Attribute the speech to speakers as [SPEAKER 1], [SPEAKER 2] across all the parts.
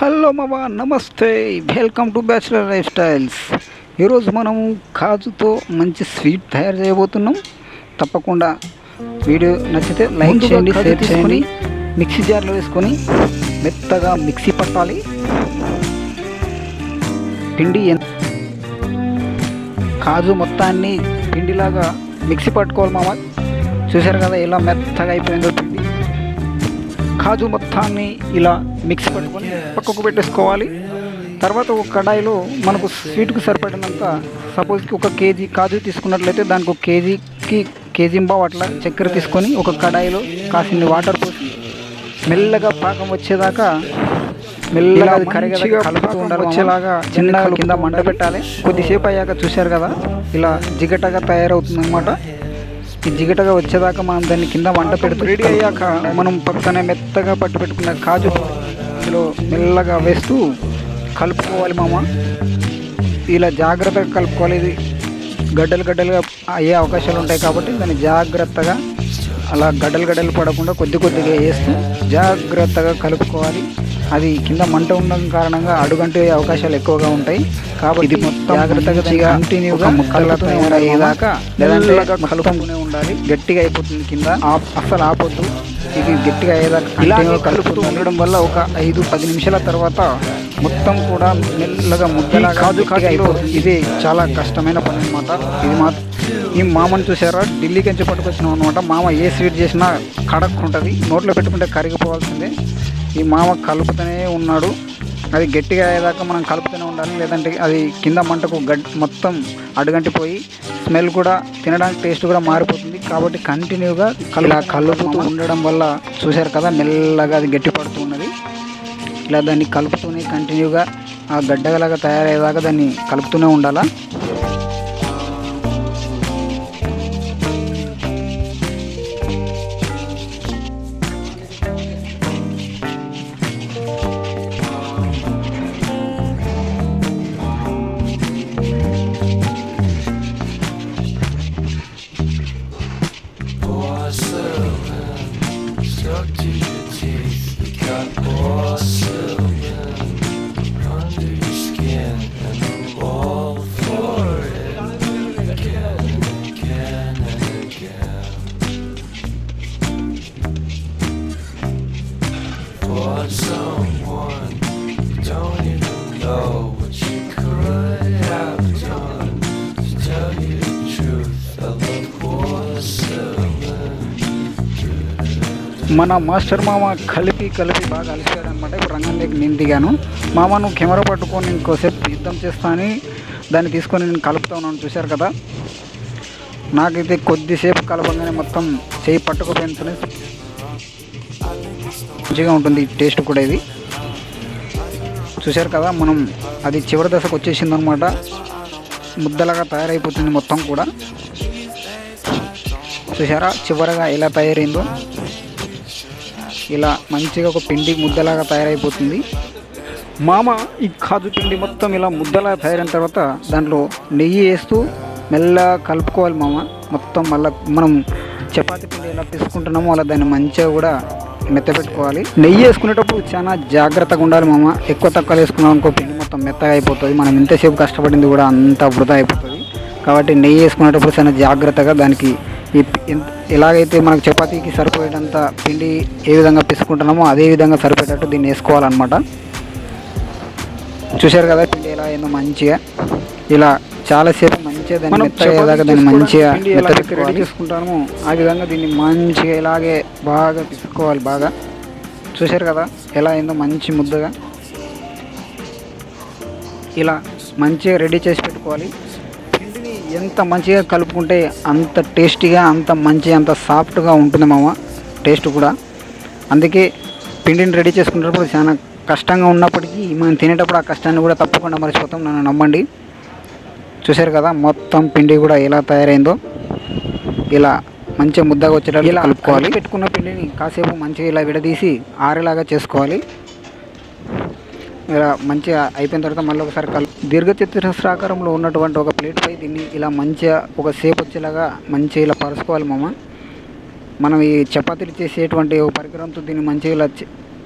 [SPEAKER 1] Hello మామ నమస్తే. Welcome to bachelor life styles ఈరోజు మనము కాజుతో మంచి స్వీట్ తయారు చేయబోతున్నాం. తప్పకుండా వీడియో నచ్చితే లైక్ చేయండి షేర్ చేయండి. మిక్సీ జార్లో వేసుకొని మెత్తగా మిక్సీ పట్టాలి. పిండి ఎంత కాజు మొత్తాన్ని పిండిలాగా మిక్సీ పట్టుకోవాలి మామ. చూశారు కదా ఎలా మెత్తగా అయిపోయిందో కాజు మొత్తాన్ని ఇలా మిక్స్ పట్టుకొని పక్కకు పెట్టేసుకోవాలి. తర్వాత ఒక కడాయిలో మనకు స్వీట్కి సరిపడినంత సపోజ్కి ఒక కేజీ కాజు తీసుకున్నట్లయితే దానికి ఒక కేజీకి కేజీ బావు అట్లా చక్కెర తీసుకొని ఒక కడాయిలో కాసిన్ని వాటర్ పోసి మెల్లగా పాకం వచ్చేదాకా మెల్లగా అది కరిగేదాకా కలుపుతూ ఉండాలి. వచ్చేలాగా చిన్నగా కింద మంట పెట్టాలి. కొద్దిసేపు అయ్యాక చూశారు కదా ఇలా జిగటగా తయారవుతుంది అనమాట ఈ జిగటగా వచ్చేదాకా మనం దాన్ని కింద వంట పెడుతూ రెడీ అయ్యాక మనం పక్కనే మెత్తగా పట్టు పెట్టుకున్న కాజు ఇందులో మెల్లగా వేస్తూ కలుపుకోవాలి మామ. ఇలా జాగ్రత్తగా కలుపుకోవాలి. ఇది గడ్డలు గడ్డలుగా అయ్యే అవకాశాలు ఉంటాయి కాబట్టి దాన్ని జాగ్రత్తగా అలా గడ్డలు గడ్డలు పడకుండా కొద్ది కొద్దిగా వేస్తూ జాగ్రత్తగా కలుపుకోవాలి. అది కింద మంట ఉండడం కారణంగా అడుగంటే అవకాశాలు ఎక్కువగా ఉంటాయి. కాబట్టి ఇది మొత్తం జాగ్రత్తగా కంటిన్యూగా లేదంటే కలుపుతూనే ఉండాలి. గట్టిగా అయిపోతుంది కింద. అస్సలు ఆపొద్దు. ఇది గట్టిగా అయ్యేదాకా కలుపుతూ ఉండడం. వల్ల ఒక ఐదు పది నిమిషాల తర్వాత మొత్తం కూడా మెల్లగా ముద్దలాగా కాజు కాజు అయిపోతుంది. ఇది చాలా కష్టమైన పని అనమాట ఇది మా ఈ మామని చూసారా ఢిల్లీకి నుంచి పట్టుకొచ్చినాం అనమాట మామ ఏ స్వీట్ చేసినా కడక్ ఉంటుంది నోట్లో పెట్టుకుంటే కరిగిపోవాల్సిందే. ఈ మామ కలుపుతూనే ఉన్నాడు. అది గట్టిగా అయ్యేదాకా మనం కలుపుతూనే ఉండాలి. లేదంటే అది కింద మంటకు గడ్ మొత్తం అడుగంటిపోయి స్మెల్ కూడా తినడానికి టేస్ట్ కూడా మారిపోతుంది. కాబట్టి కంటిన్యూగా ఇలా కలుపుతూ ఉండడం వల్ల చూశారు కదా మెల్లగా అది గట్టి పడుతూ ఉన్నది. ఇలా దాన్ని కలుపుతూనే కంటిన్యూగా ఆ గడ్డగలాగా తయారయ్యేదాకా దాన్ని కలుపుతూనే ఉండాలా?
[SPEAKER 2] Çok got more.
[SPEAKER 1] మన మాస్టర్ మామ కలిపి కలిపి బాగా అలిసాడు అనమాట ఇప్పుడు రంగంలోకి నేను దిగాను. మామ నువ్వు కెమెరా పట్టుకొని ఇంకోసేపు యుద్ధం చేస్తా అని దాన్ని తీసుకొని నేను కలుపుతా ఉన్నాను చూశారు కదా. నాకైతే కొద్దిసేపు కలపగానే మొత్తం చేయి పట్టుకుపోయిన మంచిగా ఉంటుంది టేస్ట్ కూడా ఇది. చూశారు కదా మనం అది చివరి దశకు వచ్చేసింది అనమాట ముద్దలాగా తయారైపోతుంది మొత్తం కూడా. చూసారా చివరగా ఎలా తయారైందో. ఇలా మంచిగా ఒక పిండి ముద్దలాగా తయారైపోతుంది. మామ ఈ కాజు పిండి మొత్తం ఇలా ముద్దలా తయారైన తర్వాత దాంట్లో నెయ్యి వేస్తూ మెల్లగా కలుపుకోవాలి మామ. మొత్తం మళ్ళీ మనం చపాతీ పిండి ఎలా తీసుకుంటున్నామో అలా దాన్ని మంచిగా కూడా మెత్తపెట్టుకోవాలి నెయ్యి వేసుకునేటప్పుడు చాలా జాగ్రత్తగా ఉండాలి మామ. ఎక్కువ తక్కువ వేసుకున్నాం అనుకో పిండి మొత్తం మెత్తగా అయిపోతుంది. మనం ఎంతసేపు కష్టపడింది కూడా అంత వృధా అయిపోతుంది. కాబట్టి నెయ్యి వేసుకునేటప్పుడు చాలా జాగ్రత్తగా దానికి ఎలాగైతే మనకు చపాతీకి సరిపోయేటంత పిండి ఏ విధంగా పిసుకుంటున్నామో అదే విధంగా సరిపోయేటట్టు దీన్ని వేసుకోవాలన్నమాట. చూశారు కదా పిండి ఎలా అయిందో మంచిగా. ఇలా చాలాసేపు మంచిగా దాన్ని మెత్తగా అయ్యేదాకా దాన్ని మంచిగా రెడీ చేసుకుంటాము ఆ విధంగా దీన్ని మంచిగా ఇలాగే బాగా పిసుకోవాలి బాగా. చూశారు కదా ఎలా అయిందో మంచి ముద్దగా. ఇలా మంచిగా రెడీ చేసి పెట్టుకోవాలి. ఎంత మంచిగా కలుపుకుంటే అంత టేస్టీగా అంత మంచి అంత సాఫ్ట్గా ఉంటుంది మామ. టేస్ట్ కూడా. అందుకే పిండిని రెడీ చేసుకునేటప్పుడు చాలా కష్టంగా ఉన్నప్పటికీ మనం తినేటప్పుడు ఆ కష్టాన్ని కూడా తప్పకుండా మర్చిపోతాం. నన్ను నమ్మండి. చూశారు కదా మొత్తం పిండి కూడా ఎలా తయారైందో. ఇలా మంచిగా ముద్దగా వచ్చేటట్టు ఇలా కలుపుకోవాలి. పెట్టుకున్న పిండిని కాసేపు మంచిగా ఇలా విడదీసి ఆరేలాగా చేసుకోవాలి. మంచిగా అయిపోయిన తర్వాత మళ్ళీ ఒకసారి కలు దీర్ఘచతురస్రాకారంలో ఉన్నటువంటి ఒక ప్లేట్పై దీన్ని ఇలా మంచిగా ఒక సేపు వచ్చేలాగా మంచిగా ఇలా పరుచుకోవాలి మామ. మనం ఈ చపాతీలు చేసేటువంటి ఒక పరికరంతో దీన్ని మంచిగా ఇలా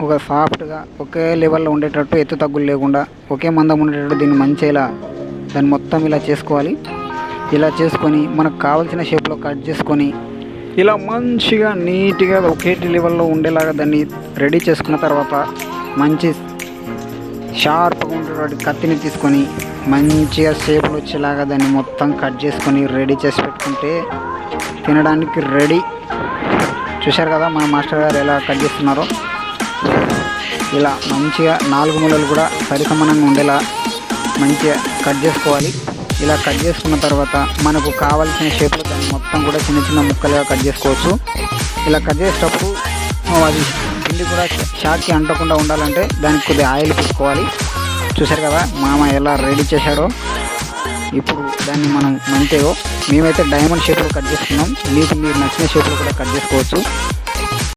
[SPEAKER 1] ఒక సాఫ్ట్గా ఒకే లెవెల్లో ఉండేటట్టు ఎత్తు తగ్గులు లేకుండా ఒకే మందం ఉండేటట్టు దీన్ని మంచిగా ఇలా దాన్ని మొత్తం ఇలా చేసుకోవాలి. ఇలా చేసుకొని మనకు కావాల్సిన షేప్లో కట్ చేసుకొని ఇలా మంచిగా నీట్గా ఒకేటి లెవెల్లో ఉండేలాగా దాన్ని రెడీ చేసుకున్న తర్వాత మంచి షార్ప్గా ఉండేటువంటి కత్తిని తీసుకొని మంచిగా షేపులు వచ్చేలాగా దాన్ని మొత్తం కట్ చేసుకొని రెడీ చేసి పెట్టుకుంటే తినడానికి రెడీ. చూశారు కదా మన మాస్టర్ గారు ఎలా కట్ చేస్తున్నారో? ఇలా మంచిగా నాలుగు మూలలు కూడా సరిసమానంగా ఉండేలా మంచిగా కట్ చేసుకోవాలి. ఇలా కట్ చేసుకున్న తర్వాత మనకు కావాల్సిన షేప్లో దాన్ని మొత్తం కూడా చిన్న చిన్న ముక్కలుగా కట్ చేసుకోవచ్చు. ఇలా కట్ చేసేటప్పుడు అది పిండి కూడా షార్ట్కి అంటకుండా ఉండాలంటే దానికి కొద్దిగా ఆయిల్ పూసుకోవాలి చూశారు కదా మామ ఎలా రెడీ చేశాడో. ఇప్పుడు దాన్ని మనం మంచిగా మేమైతే డైమండ్ షేప్లో కట్ చేసుకున్నాం. మీకు మీరు నచ్చిన షేప్లో కూడా కట్ చేసుకోవచ్చు.